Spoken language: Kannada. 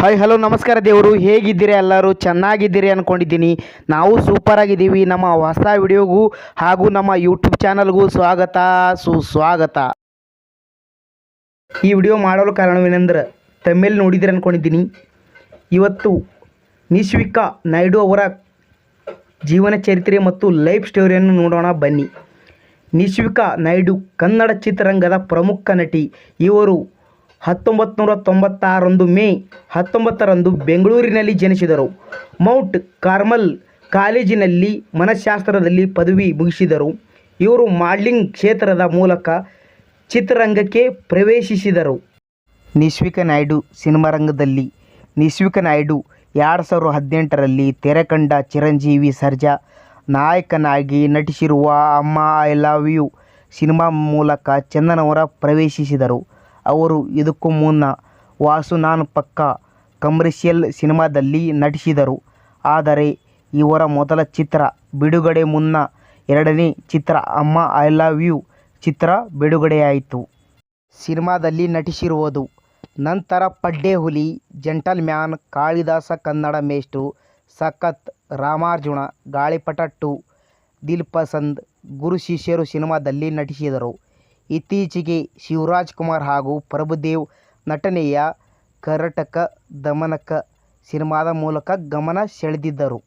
ಹಾಯ್ ಹಲೋ ನಮಸ್ಕಾರ ದೇವರು. ಹೇಗಿದ್ದೀರಿ ಎಲ್ಲರೂ? ಚೆನ್ನಾಗಿದ್ದೀರಿ ಅಂದ್ಕೊಂಡಿದ್ದೀನಿ ನಾವು ಸೂಪರ್ ಆಗಿದ್ದೀವಿ. ನಮ್ಮ ಹೊಸ ವಿಡಿಯೋಗೂ ಹಾಗೂ ನಮ್ಮ ಯೂಟ್ಯೂಬ್ ಚಾನಲ್ಗೂ ಸ್ವಾಗತ, ಸುಸ್ವಾಗತ. ಈ ವಿಡಿಯೋ ಮಾಡಲು ಕಾರಣವೇನೆಂದ್ರೆ ತಮಿಳ್ ನೋಡಿದಿರಿ ಅಂದ್ಕೊಂಡಿದ್ದೀನಿ ಇವತ್ತು ನಿಶ್ವಿಕಾ ನಾಯ್ಡು ಅವರ ಜೀವನ ಚರಿತ್ರೆ ಮತ್ತು ಲೈಫ್ ಸ್ಟೋರಿಯನ್ನು ನೋಡೋಣ ಬನ್ನಿ. ನಿಶ್ವಿಕಾ ನಾಯ್ಡು ಕನ್ನಡ ಚಿತ್ರರಂಗದ ಪ್ರಮುಖ ನಟಿ. ಇವರು ಹತ್ತೊಂಬತ್ತು ನೂರ ತೊಂಬತ್ತಾರರಂದು ಮೇ ಹತ್ತೊಂಬತ್ತರಂದು ಬೆಂಗಳೂರಿನಲ್ಲಿ ಜನಿಸಿದರು. ಮೌಂಟ್ ಕಾರ್ಮಲ್ ಕಾಲೇಜಿನಲ್ಲಿ ಮನಃಶಾಸ್ತ್ರದಲ್ಲಿ ಪದವಿ ಮುಗಿಸಿದರು. ಇವರು ಮಾಡ್ಲಿಂಗ್ ಕ್ಷೇತ್ರದ ಮೂಲಕ ಚಿತ್ರರಂಗಕ್ಕೆ ಪ್ರವೇಶಿಸಿದರು. ನಿಶ್ವಿಕ ನಾಯ್ಡು ಸಿನಿಮಾ ರಂಗದಲ್ಲಿ ನಿಶ್ವಿಕ ನಾಯ್ಡು ಎರಡು ಸಾವಿರದ ಹದಿನೆಂಟರಲ್ಲಿ ತೆರೆ ಕಂಡ ಚಿರಂಜೀವಿ ಸರ್ಜಾ ನಾಯಕನಾಗಿ ನಟಿಸಿರುವ ಅಮ್ಮ, ಐ ಲವ್ ಯು ಸಿನಿಮಾ ಮೂಲಕ ಚಂದನವರ ಪ್ರವೇಶಿಸಿದರು. ಅವರು ಇದಕ್ಕೂ ಮುನ್ನ ವಾಸು ನಾನು ಪಕ್ಕ ಕಮರ್ಷಿಯಲ್ ಸಿನಿಮಾದಲ್ಲಿ ನಟಿಸಿದರು. ಆದರೆ ಇವರ ಮೊದಲ ಚಿತ್ರ ಬಿಡುಗಡೆ ಮುನ್ನ ಎರಡನೇ ಚಿತ್ರ ಅಮ್ಮ ಐ ಲವ್ ಯು ಚಿತ್ರ ಬಿಡುಗಡೆಯಾಯಿತು. ಸಿನಿಮಾದಲ್ಲಿ ನಟಿಸಿರುವುದು ನಂತರ ಪಡ್ಡೆ ಹುಲಿ ಜೆಂಟಲ್ ಮ್ಯಾನ್ ಕಾಳಿದಾಸ ಕನ್ನಡ ಮೇಷ್ಟು ಸಖತ್ ರಾಮಾರ್ಜುನ, ಗಾಳಿಪಟ ಟು ದಿಲ್ ಪಸಂದ್ ಗುರು ಶಿಷ್ಯರು ಸಿನಿಮಾದಲ್ಲಿ ನಟಿಸಿದರು. ಇತ್ತೀಚೆಗೆ ಶಿವರಾಜ್ ಕುಮಾರ್ ಹಾಗೂ ಪ್ರಭುದೇವ್ ನಟನೆಯ ಕರಟಕ ದಮನಕ ಸಿನಿಮಾದ ಮೂಲಕ ಗಮನ ಸೆಳೆದಿದ್ದರು.